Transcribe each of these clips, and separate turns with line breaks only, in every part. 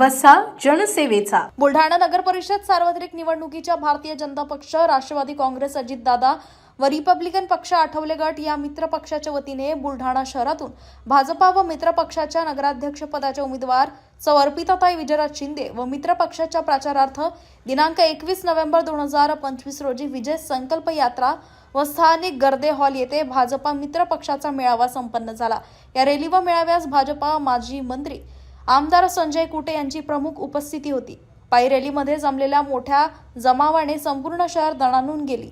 वसा जनसेवेचा.
बुलढाणा नगर परिषद सार्वत्रिक निवडणुकीच्या भारतीय जनता पक्ष राष्ट्रवादी काँग्रेस अजितदादा व रिपब्लिकन पक्ष आठवले गट या मित्र पक्षाच्या वतीने बुलढाणा शहरातून भाजपा व मित्र पक्षाच्या नगराध्यक्ष पदाच्या उमेदवार सौ अर्पिताताई विजयराज शिंदे व मित्र पक्षाच्या प्रचारार्थ दिनांक एकवीस नोव्हेंबर दोन हजार पंचवीस रोजी विजय संकल्प यात्रा व स्थानिक गर्दे हॉल येथे भाजपा मित्र पक्षाचा मेळावा संपन्न झाला. या रॅली व मेळाव्यास भाजपा माजी मंत्री आमदार संजय कुटे यांची प्रमुख उपस्थिती होती. पायी रॅलीमध्ये जमलेल्या मोठ्या जमावाने संपूर्ण शहर दणानून गेली.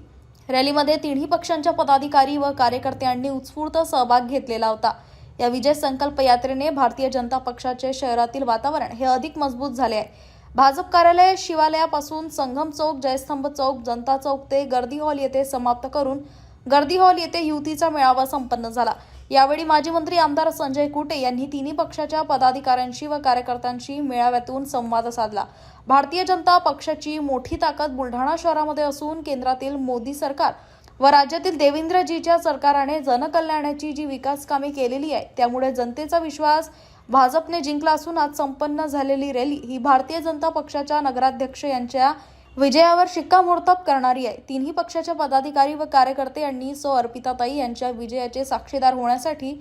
रॅलीमध्ये तिन्ही पक्षांच्या पदाधिकारी व कार्यकर्त्यांनी उत्स्फूर्त सहभाग घेतलेला होता. या विजय संकल्प यात्रेने भारतीय जनता पक्षाचे शहरातील वातावरण हे अधिक मजबूत झाले आहे. भाजप कार्यालय शिवालयापासून संगम चौक जयस्तंभ चौक जनता चौक ते गर्दी हॉल येथे समाप्त करून गर्दी हॉल येथे युतीचा मेळावा संपन्न झाला. यावेळी माजी मंत्री आमदार संजय कुटे यांनी तिन्ही पक्षाच्या पदाधिकाऱ्यांशी व कार्यकर्त्यांशी मेळाव्यातून संवाद साधला. भारतीय जनता पक्षाची मोठी ताकद बुलढाणा शहरामध्ये असून केंद्रातील मोदी सरकार व राज्यातील देवेंद्रजीच्या सरकारने जनकल्याणाची जी विकास कामे केलेली आहे त्यामुळे जनतेचा विश्वास भाजपने जिंकला असून आज संपन्न झालेली रॅली ही भारतीय जनता पक्षाच्या नगराध्यक्ष यांच्या विजयावर शिक्कामोर्तब करणारी आहे. तिन्ही पक्षाच्या पदाधिकारी व कार्यकर्ते यांनी सो अर्पिताताई यांच्या विजयाचे साक्षीदार होण्यासाठी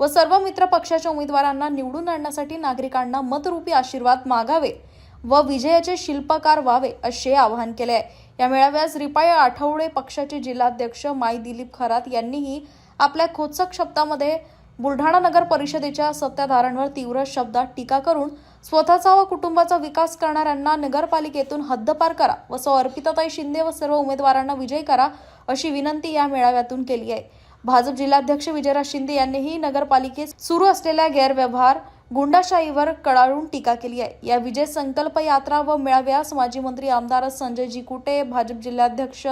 व सर्व मित्र पक्षाच्या उमेदवारांना निवडून आणण्यासाठी नागरिकांना मतरूपी आशीर्वाद मागावे व विजयाचे शिल्पकार व्हावे असे आवाहन केले आहे. या मेळाव्यास रिपाई आठवडे पक्षाचे जिल्हाध्यक्ष माई दिलीप खरात यांनीही आपल्या खोचक शब्दामध्ये बुलढाणा नगर परिषदेच्या सत्ताधाऱ्यांवर तीव्र शब्दात टीका करून स्वतःचा व कुटुंबाचा विकास करणाऱ्यांना नगरपालिकेतून हद्दपार करा व सौ अर्पिताताई शिंदे व सर्व उमेदवारांना विजय करा अशी विनंती या मेळाव्यातून केली आहे. भाजप जिल्हाध्यक्ष विजयराज शिंदे यांनीही नगरपालिकेत सुरू असलेल्या गैरव्यवहार गुंडाशाहीवर कडाळून टीका केली आहे. या विजय संकल्प यात्रा व मेळाव्यास माजी मंत्री आमदार संजयजी कुटे भाजप जिल्हाध्यक्ष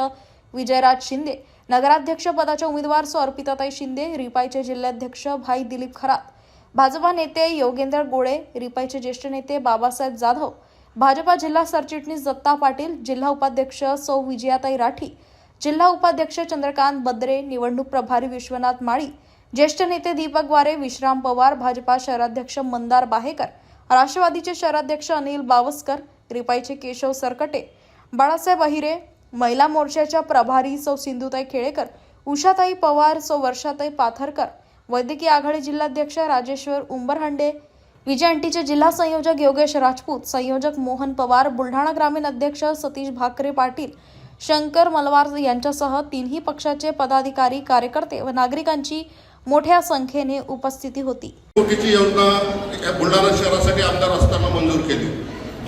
विजयराज शिंदे नगराध्यक्ष पदाच्या उमेदवार सौ अर्पिताताई शिंदे रिपाईचे जिल्हाध्यक्ष भाई दिलीप खरात भाजपा नेते योगेंद्र गोळे रिपाईचे ज्येष्ठ नेते बाबासाहेब जाधव भाजपा जिल्हा सरचिटणीस दत्ता पाटील जिल्हा उपाध्यक्ष सौ विजयाताई राठी जिल्हा उपाध्यक्ष चंद्रकांत बद्रे निवडणूक प्रभारी विश्वनाथ माळी ज्येष्ठ नेते दीपक वारे विश्राम पवार भाजपा शहराध्यक्ष मंदार बाहेकर राष्ट्रवादीचे शहराध्यक्ष अनिल बावस्कर रिपाईचे केशव सरकटे बाळासाहेब अहिरे महिला मोर्चाच्या प्रभारी सौ सिंधुताई खेळेकर उषाताई पवार सौ वर्षाताई पाथरकर वैद्यकीय आघाडी जिल्हाध्यक्ष राजेश्वर उंबरहंडे विजय अंटीचे जिल्हा संयोजक योगेश राजपूत संयोजक मोहन पवार बुलढाणा ग्रामीण अध्यक्ष सतीश भाकरे पाटील शंकर मलवार यांच्यासह तिन्ही पक्षाचे पदाधिकारी कार्यकर्ते व नागरिकांची मोठ्या संख्येने उपस्थिती होती.
योजना बुलढाणा शहरासाठी आमदार असताना मंजूर केली.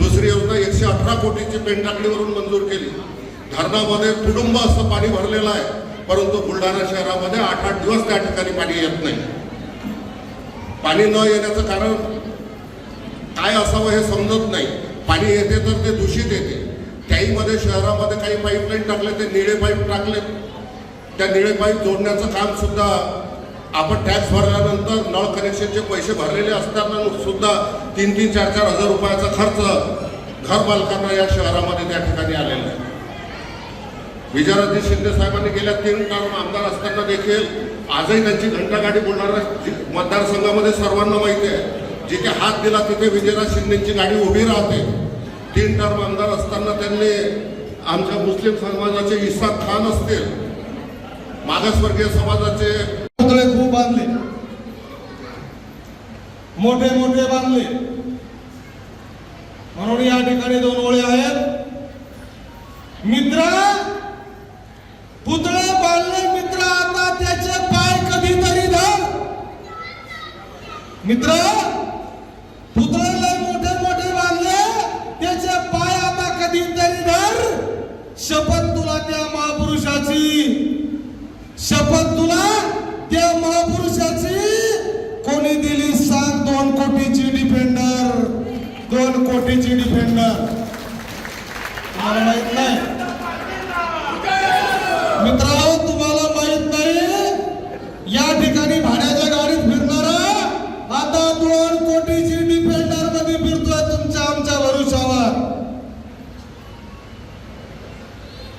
दुसरी योजना एकशे अठरा कोटीची पेंटाकडीवरून मंजूर केली. धरणामध्ये तुडुंब असं पाणी भरलेलं आहे परंतु बुलढाणा शहरामध्ये आठ आठ दिवस त्या ठिकाणी पाणी येत नाही. पाणी न येण्याचं कारण काय असावं हे समजत नाही. पाणी येते तर ते दूषित येते. त्याहीमध्ये शहरामध्ये काही पाईपलाईन टाकले ते निळे पाईप टाकले त्या निळे पाईप जोडण्याचं काम सुद्धा आपण टॅक्स भरल्यानंतर नळ कनेक्शनचे पैसे भरलेले असताना सुद्धा तीन तीन चार चार हजार रुपयाचा खर्च घर मालकांना या शहरामध्ये त्या ठिकाणी आलेला आहे. विजयराजे शिंदे साहेबांनी गेल्या तीन टर्म आमदार असताना देखील आजही त्यांची घंटागाडी बोलणाऱ्या मतदारसंघामध्ये सर्वांना माहिती आहे. जिथे हात दिला तिथे विजयराज शिंदेची गाडी उभी राहते. तीन टर्म आमदार असताना त्यांनी आमच्या मुस्लिम समाजाचे इसाद खान असतील मागासवर्गीय समाजाचे
पुतळे खूप बांधले. मोठे मोठे बांधले. म्हणून या ठिकाणी दोन ओळी आहेत. मित्र! पुतळे बांधले मित्र आता त्याचे पाय कधीतरी धर. मित्र पुतळे मोठे मोठे बांधले त्याचे पाय आता कधीतरी धर. शपथ तुला त्या महापुरुषाची. शपथ तुला त्या महापुरुषाची. कोणी दिली सांग दोन कोटीची डिफेंडर. दोन कोटीची डिफेंडर तुम्हाला माहीत नाही मित्रांनो तुम्हाला माहीत नाही या ठिकाणी भाड्याच्या गाडीत फिरणारा आता दोन कोटीची डिफेंडरमध्ये फिरतोय तुमच्या आमच्या भरोशावर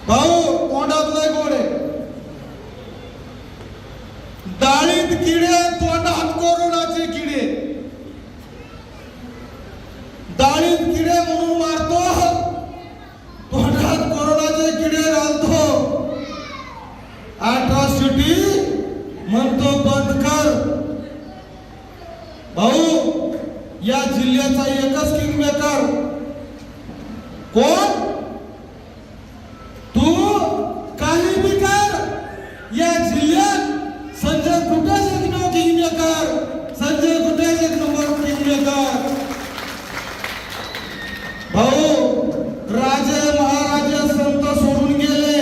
भाऊ तोंडात नाही गोड आहे डाळीत किडे तोंडात कोरोनाचे किडे डाळी या जिल्ह्याचा एकच किंगमेकर कोण तू काही बी कर या जिल्ह्यात संजय कुठेच एक नंबर किंगमेकर संजय कुठेच एक नंबर किंगमेकर भाऊ राजे महाराजे संत सोडून गेले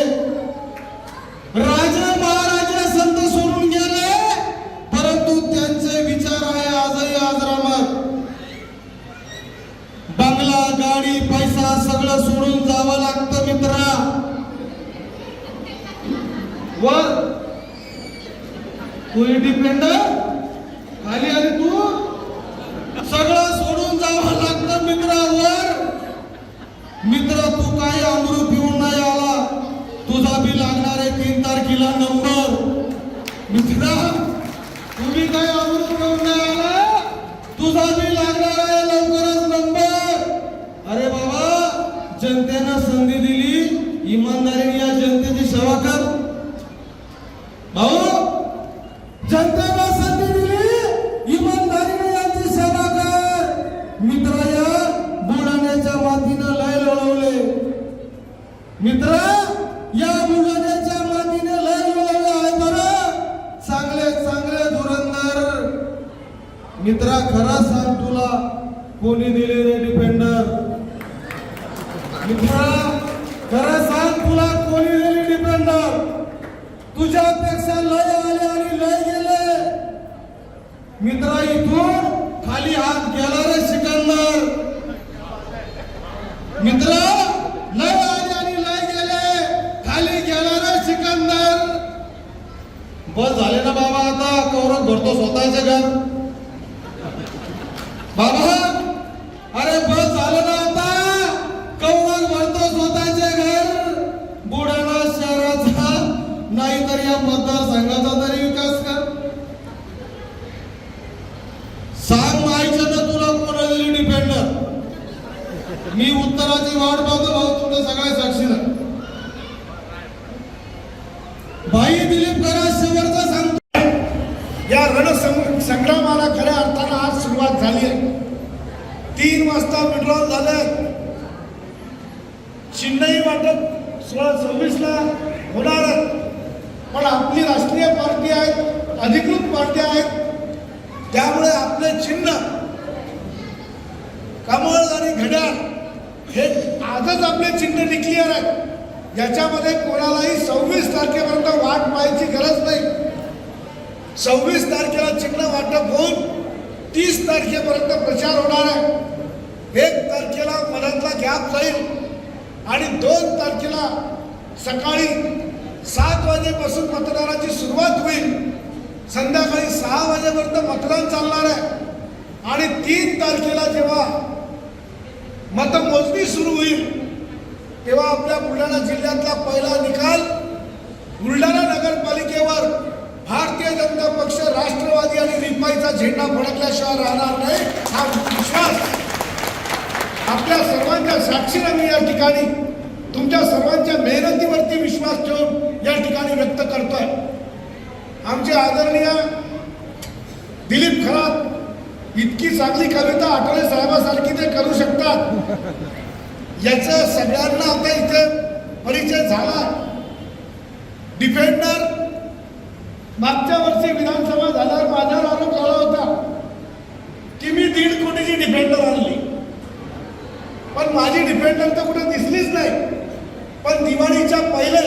राजे महाराजे संत सोडून गेले परंतु त्यांचे विचार आहे आजही आजरामर बंगला गाडी पैसा सगळं सोडून जावं लागतं मित्रा वर तू डिपेंडर खाली आली तू सगळं या मुलाच्या मातीने लय लढवले आहे बरं. चांगले चांगले धुरंदर मित्रा खरा सांग तुला कोणी दिले रे डिपेंडर मित्रा खरा सांग तुला कोणी दिली डिपेंडर तुझ्यापेक्षा लय आले आणि लय गेले. मित्रा इथून खाली हात गेला रे सिकंदर मित्र लय आले आणि लय गेले खाली गेला रे सिकंदर बस झाले ना बाबा आता. कौरव भरतो स्वतःचं घर. बाबा अरे बस झालं ना आता कौरव भरतो स्वतःचे घर बुडाणा शहराचा नाही तर या मतदारसंघाचा तरी विकास कर सांग माहिती ना तुला कोणा दिली डिपेंडर मी उत्तराची वाट पाहतो भाऊ तुमच्या सगळ्या साक्षीला भाई दिलीप करा शेवटचा सांगतो
या रणसंग संग्रामाला खऱ्या अर्थानं आज सुरुवात झाली आहे तीन वाजता विड्रॉल झालं चिन्हही वाटप सोळा सव्वीसला होणार. आहे. पण आपली राष्ट्रीय पार्टी आहेत अधिकृत पार्टी आहेत त्यामुळे आपले चिन्ह कमळ आणि घड्याळ हे आजच आपले चिन्ह डिक्लिअर आहे याच्यामध्ये कोणालाही सव्वीस तारखेपर्यंत वाट पाहायची गरज नाही. सव्वीस तारखेला चिन्ह वाटप होऊन तीस तारखेपर्यंत प्रचार होणार आहे. एक तारखेला मनातला गॅप जाईल. आणि दोन तारखेला सकाळी सात वाजेपासून मतदानाची सुरुवात होईल. संध्याकाळी सहा वाजेपर्यंत मतदान चालणार आहे. आणि तीन तारखेला जेव्हा मतमोजणी सुरू होईल तेव्हा आपल्या बुलढाणा जिल्ह्यातला पहिला निकाल बुलढाणा नगरपालिकेवर भारतीय जनता पक्ष राष्ट्रवादी आणि रिपाईचा झेंडा फडकल्याशिवाय राहणार नाही. हा विश्वास. आपल्या सर्वांच्या साक्षीनं मी या ठिकाणी तुमच्या सर्वांच्या मेहनतीवरती विश्वास ठेवून या ठिकाणी व्यक्त करतोय. आमचे आदरणीय दिलीप खरात इतकी चांगली कविता आठवले साहेबासारखी ते करू शकतात. याच सगळ्यांना आता इथे परिचय झाला. डिफेंडर मागच्या वर्षी विधानसभा झाल्यावर माझ्यावर आरोप झाला होता की मी दीड कोटीची डिफेंडर आणली पण माझी डिफेंडर तर कुठे दिसलीच नाही. पण दिवाळीच्या पहिले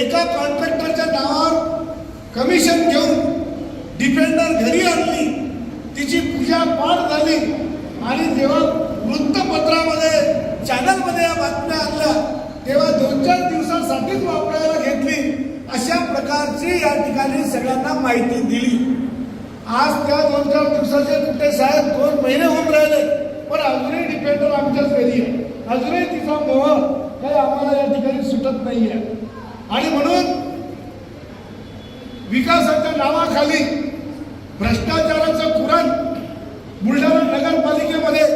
एका कॉन्ट्रॅक्टरच्या नावावर कमिशन घेऊन डिफेंडर घरी आणली. तिची पूजा पाठ झाली. आणि जेव्हा वृत्तपत्रामध्ये चॅनलमध्ये या बातम्या आणल्या तेव्हा दोन चार दिवसासाठीच वापरायला घेतली. अशा प्रकारची या ठिकाणी सगळ्यांना माहिती दिली. आज त्या दोन चार दिवसाचे कुठे साहेब दोन महिने होऊन राहिले. पण अजूनही डिपेंडर आमच्याच घरी आहे. अजूनही तिचा मोह काही आम्हाला या ठिकाणी सुटत नाही आहे आणि म्हणून विकासाच्या नावाखाली भ्रष्टाचाराचं कुरण बुलढाणा नगरपालिकेमध्ये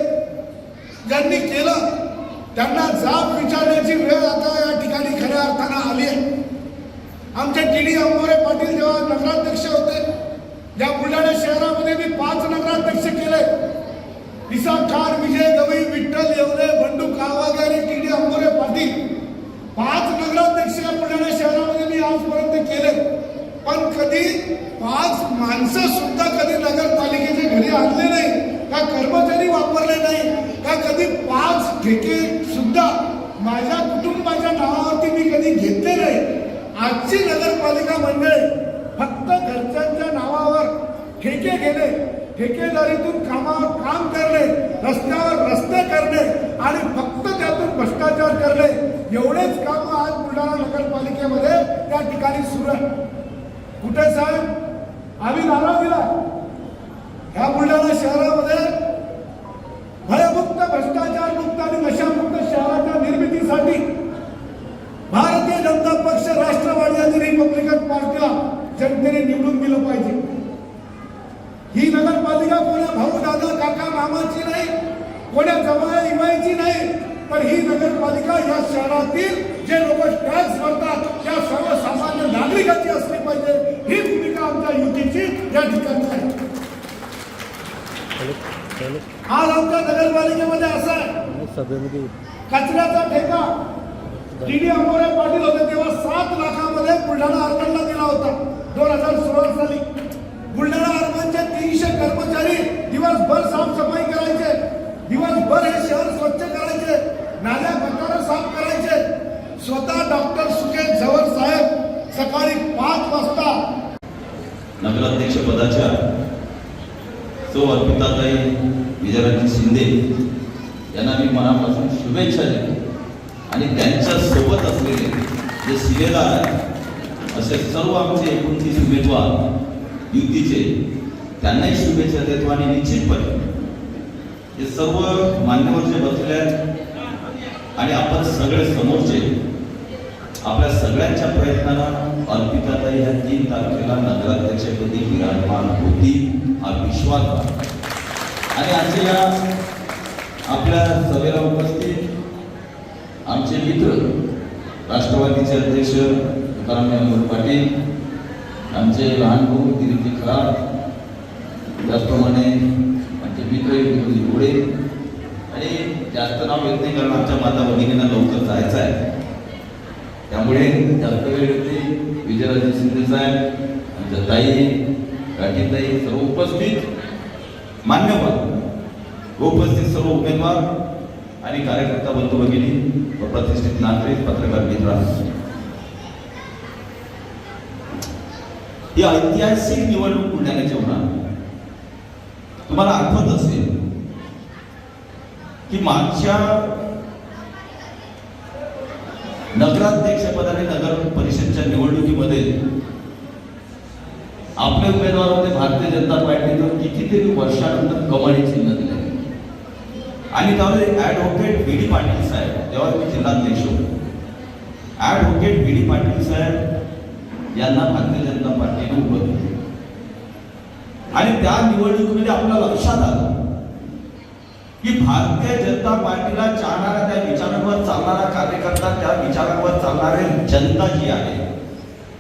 ज्यांनी केलं त्यांना जाब विचारण्याची वेळ आता या ठिकाणी खऱ्या अर्थानं आली आहे. आमचे टी डी अंबोरे पाटील जेव्हा नगराध्यक्ष होते या बुलढाणा शहरामध्ये मी पाच नगराध्यक्ष केले. विसा खान विजय गवई विठ्ठल येवले बंडू आणि टी डी अंबोरे पाटील. पाच नगराध्यक्ष या बुलढाणा शहरामध्ये मी आजपर्यंत केले. पण कधी पाच माणसं सुद्धा कधी नगरपालिकेच्या घरी आणले नाही का कर्मचारी वापरले नाही का कधी पाच ठेके सुद्धा माझ्या कुटुंबाच्या नावावरती मी कधी घेतले नाही. आजची नगरपालिका मंडळ फक्त घरच्यांच्या नावावर ठेके गेले ठेकेदारीतून कामावर काम करणे रस्त्यावर रस्ते करणे आणि फक्त त्यातून भ्रष्टाचार करणे एवढेच काम आज बुलढाणा नगरपालिकेमध्ये त्या ठिकाणी सुरू आहे. कुठे साहेब? आम्ही नारा दिला ह्या बुलढाणा शहरामध्ये भयमुक्त भ्रष्टाचार मुक्त आणि नशामुक्त शहराच्या निर्मितीसाठी भारतीय जनता पक्ष राष्ट्रवादी आणि रिपब्लिकन पार्टीला जनतेने निवडून दिलं पाहिजे. कोणा भाऊ दादा काका मामाची नाही कोण्या जवळ इमायची नाही पण ही नगरपालिका या शहरातील जे लोक टॅक्स भरतात त्या सर्वसामान्य नागरिकांची असली पाहिजे. ही भूमिका आमच्या युतीची या ठिकाणी आहे. आज आमच्या नगरपालिकेमध्ये असं आहे. कचऱ्याचा ठेका. डी डी अंबोरे पाटील होते तेव्हा सात लाखामध्ये बुलढाणा अर्बनला दिला होता. दोन हजार सोळा साली. बुलढाणा अर्बनचे तीनशे कर्मचारी दिवसभर साफसफाई करायचे. दिवसभर हे शहर स्वच्छ करायचे. नाल्या गटारं साफ करायचे. स्वतः डॉक्टर सुकेश झवर साहेब सकाळी पाच वाजता
नगराध्यक्ष पदाच्या सौ अर्पिताताई विजयराजी शिंदे यांना मी मनापासून शुभेच्छा देतो. आणि त्यांच्यासोबत असलेले जे शिलेदार आहे असे सर्व आमचे एकोणतीस उमेदवार युतीचे त्यांनाही शुभेच्छा देतो आणि निश्चितपणे हे सर्व मान्यवर जे बसले आहेत आणि आपण सगळे समोरचे आपल्या सगळ्यांच्या प्रयत्नानं अर्पिताताई ह्या तीन तारखेला नगराध्यक्षपदी विराजमान होती हा विश्वास आणि आजच्या या आपल्या सभेला उपस्थित आमचे मित्र राष्ट्रवादीचे अध्यक्ष तुकाराम पाटील आमचे लहान भाऊ दिलीपजी खराब. त्याचप्रमाणे आमचे मित्र विनोदजी घोडे. आणि जास्त नाव येत नाही कारण आमच्या माता भगिनींना लवकर जायचं आहे. त्यामुळे जास्त वेळ होते विजयराजे शिंदे साहेब आमच्या ताई राठीताई सर्व उपस्थित. मान्यवर उपस्थित सर्व उमेदवार आणि कार्यकर्ता बंधू भगिनी व प्रतिष्ठित नागरिक पत्रकार मित्र ही ऐतिहासिक निवडणूक बुलढाण्याची होणार तुम्हाला आठवत असेल की मागच्या नगराध्यक्षपदाने नगर परिषदच्या निवडणुकीमध्ये आपले उमेदवार होते भारतीय जनता पार्टीनं कितीतरी वर्षानंतर कमळी चिन्ह दिले. आणि त्यावेळी ऍडव्होकेट बी डी पाटील साहेब तेव्हा मी जिल्हाध्यक्ष होतो. ऍडव्होकेट बी डी पाटील साहेब यांना भारतीय जनता पार्टीने उभं केलं. आणि त्या निवडणुकीमध्ये आपल्या लक्षात आलं की भारतीय जनता पार्टीला चालणाऱ्या त्या विचारांवर चालणारा कार्यकर्ता त्या विचारांवर चालणारे जनता जी आहे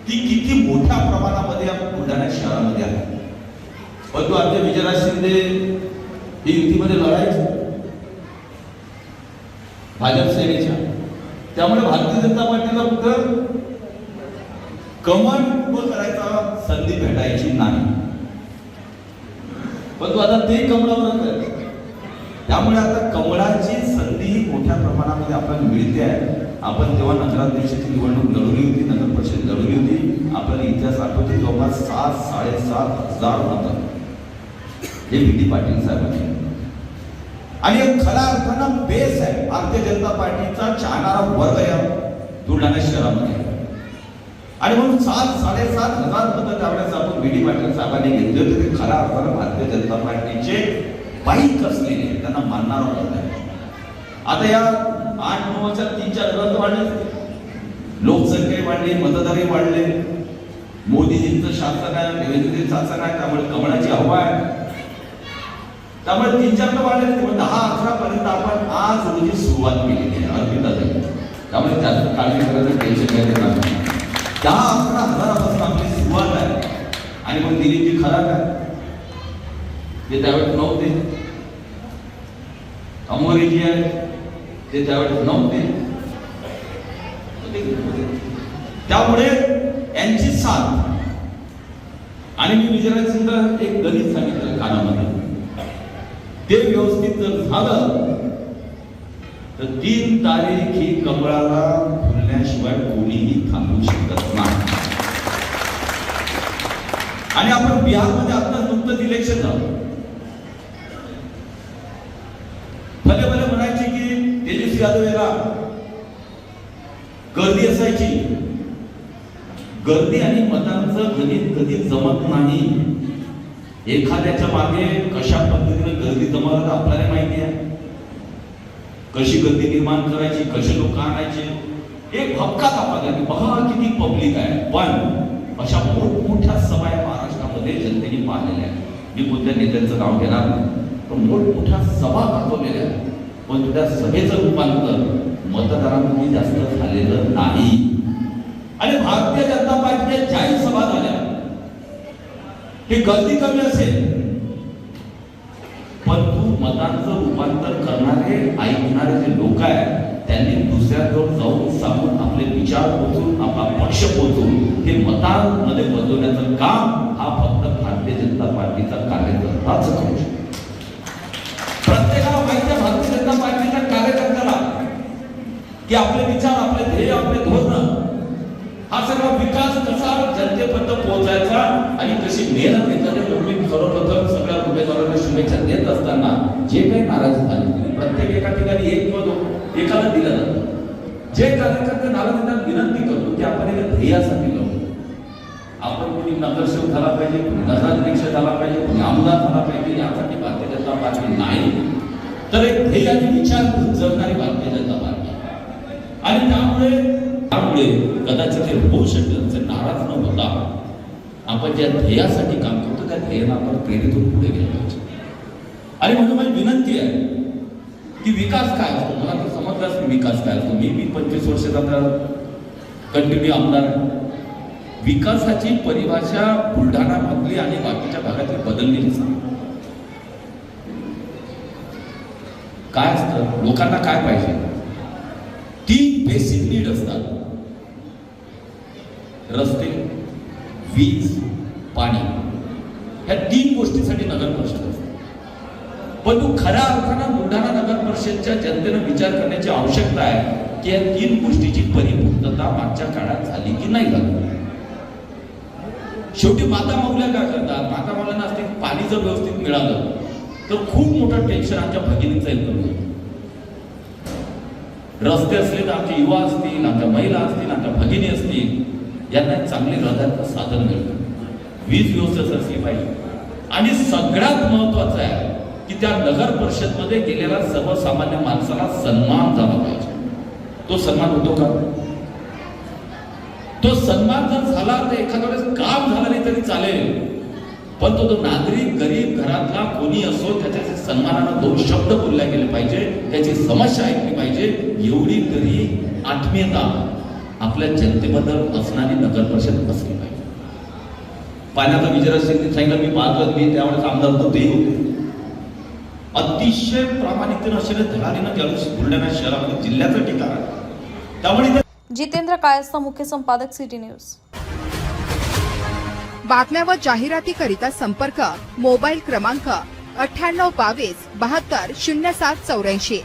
ती किती मोठ्या प्रमाणामध्ये बुलढाणा शहरामध्ये आहे. परंतु आमच्या विजयराज शिंदे ही युतीमध्ये लढायचे. भाजप सेनेच्या. त्यामुळे भारतीय जनता पार्टीला तर कमळ उभं करायचा संधी भेटायची नाही. परंतु आता ते कमळावर आहे त्यामुळे आता कमळाची संधी ही मोठ्या प्रमाणामध्ये आपल्याला मिळते आहे. आपण तेव्हा नगराध्यक्षाची निवडणूक लढवली होती नगर परिषद लढवली होती आपल्याला इतिहास आठवते जवळपास सात साडेसात हजार मतं हे बी टी पाटील साहेबांनी. आणि खरा खऱ्या अर्थानं बेस आहे. भारतीय जनता पार्टीचा चाहणारा वर्ग या बुलढाणा शहरामध्ये. आणि म्हणून सात साडेसात हजार मतं त्यावेळेस आपण बी डी पाटील साहेबांनी घेतले होते. ते खऱ्या अर्थानं भारतीय जनता पार्टीचे बाईक असलेले त्यांना मानणारा वर्ग आता या आठ नऊच्या तीन चार ग्रंथ वाढले. लोकसंख्या वाढली मतदारही वाढले. मोदीजींचं शासन आहे देवेंद्रजी शासन आहे त्यामुळे कमळाची हवा आहे. त्यामुळे तीन चार वाढले. त्यामुळे दहा अकरा पर्यंत आपण आज रोजी सुरुवात केलेली आहे. अर्पिता त्यामुळे जास्त काळजी करायचं टेन्शन घ्यायचं नाही. दहा अकरा हजारापासून आपली सुरुवात आहे. आणि मग दिलीपजी खरा काय ते त्यावेळेस नव्हते. अमोरी जी आहे ते त्यावेळेस नव्हते. त्यामुळे यांची साथ. आणि मी विजयराज सिंग एक गणित सांगितलं कानामध्ये. ते व्यवस्थित जर झालं तर तीन तारीख ही कमळाला फुलण्याशिवाय कोणीही थांबू शकत नाही आणि आपण बिहारमध्ये आता नुकतंच इलेक्शन झालं. भले भले म्हणायचे की तेजस्वी यादव याला गर्दी असायची. गर्दी आणि मतांचं गणित कधी जमत नाही. एखाद्याच्या मागे कशा पद्धतीने गर्दी जमवलं आपल्याला माहिती आहे. कशी गर्दी निर्माण करायची कसे लोक आणायचे एक हक्कात आपल्याला बघा किती पब्लिक आहे. पण अशा मोठमोठ्या सभा या जनतेने पाहिलेले आहे मी कोणत्या नेत्यांचं नाव घेणार नाही पण मोठमोठ्या सभा दाखवलेल्या आहेत. पण त्या सभेचं रूपांतर मतदारांमध्ये जास्त झालेलं नाही. आणि भारतीय जनता पार्टीच्या जाहीर सभा झाल्या ही गर्दी कमी असेल. पण तू मतांचं रूपांतर करणारे ऐकणारे जे लोक आहेत त्यांनी दुसऱ्याजवळ जाऊन सांगून आपले विचार पोचून आपला पक्ष पोचून हे मतांमध्ये बदलण्याचं काम भारतीय जनता पार्टीचा कार्यकर्ताच करू शकतो. प्रत्येकाला माहिती आहे भारतीय जनता पार्टीच्या कार्यकर्त्याला की आपले विचार आपले ध्येय आपले धोरण हा सगळा विकास कसा जनतेपर्यंत पोहोचायचा आणि कशी मेहनत घेतल्याने मी सर्वप्रथम सगळ्या उमेदवारांना शुभेच्छा देत असताना जे काही नाराज झाले प्रत्येक एका ठिकाणी एक किंवा दोन एकाला दिलं जातं. जे कार्यकर्ते नाराज विनंती करतो की आपण एका ध्येयासाठी कोणी नगरसेवक झाला पाहिजे कोणी नगराध्यक्ष झाला पाहिजे कोणी आमदार झाला पाहिजे यासाठी भारतीय जनता पार्टी नाही. तर एक ध्येय विचार घेऊन जगणारी भारतीय जनता पार्टी आणि त्यामुळे त्यामुळे कदाचित हे होऊ शकतं नाराज न होता आपण ज्या ध्येयासाठी काम करतो त्या ध्येयाला आपण प्रेरित होऊन पुढे गेलं पाहिजे. आणि म्हणून माझी विनंती आहे की विकास काय असतो? मला तर समजलाच नाही विकास काय असतो. मी मी पंचवीस वर्ष आता कंटिन्यू आमदार आहे. विकासाची परिभाषा बुलढाणामधली आणि बाकीच्या भागातली बदललेली सांग काय असतं? लोकांना काय पाहिजे? तीन बेसिक नीड असतात. रस्ते वीज पाणी. ह्या तीन गोष्टीसाठी नगर परिषद असते. पण तू खऱ्या अर्थानं बुलढाणा नगर परिषदच्या जनतेनं विचार करण्याची आवश्यकता आहे की या तीन गोष्टीची परिपूर्तता मागच्या काळात झाली की नाही झाली? शेवटी माता माऊल्या काय करतात? माता माऊल्यांना असते पाणी जर व्यवस्थित मिळालं तर खूप मोठं टेन्शन आमच्या भगिनीचं येतं. रस्ते असले तर आमचे युवा असतील आमच्या महिला असतील आमच्या भगिनी असतील यांना एक चांगली साधन मिळतं. वीज व्यवस्थित असली पाहिजे. आणि सगळ्यात महत्वाचं आहे की त्या नगर परिषदमध्ये गेलेल्या सर्वसामान्य माणसाला सन्मान झाला पाहिजे. तो सन्मान होतो का? तो सन्मान जर झाला तर एखाद्या वेळेस काम झालं नाही तरी चालेल. पण तो तो नागरिक गरीब घरातला कोणी असो त्याच्या सन्मानानं दोन शब्द बोलले गेले पाहिजे त्याची समस्या ऐकली पाहिजे एवढी तरी आत्मीयता आपल्या जनतेबद्दल असणारी नगर परिषद असली पाहिजे. पाण्याचा विजय सिंग सांगितलं मी पाहतो मी त्यावेळेस आमदार तेही होते. अतिशय प्रामाणिकतेनं असे धडाडीनं त्यावेळेस बुलढाणा शहरामध्ये जिल्ह्याचं ठिकाण आहे. त्यामुळे
जितेंद्र कायस्थ मुख्य संपादक सिटी न्यूज.
बातम्या व जाहिरातीकरिता संपर्क मोबाईल क्रमांक अठ्ठ्याण्णव बावीस बहात्तर शून्य सात चौऱ्याऐंशी.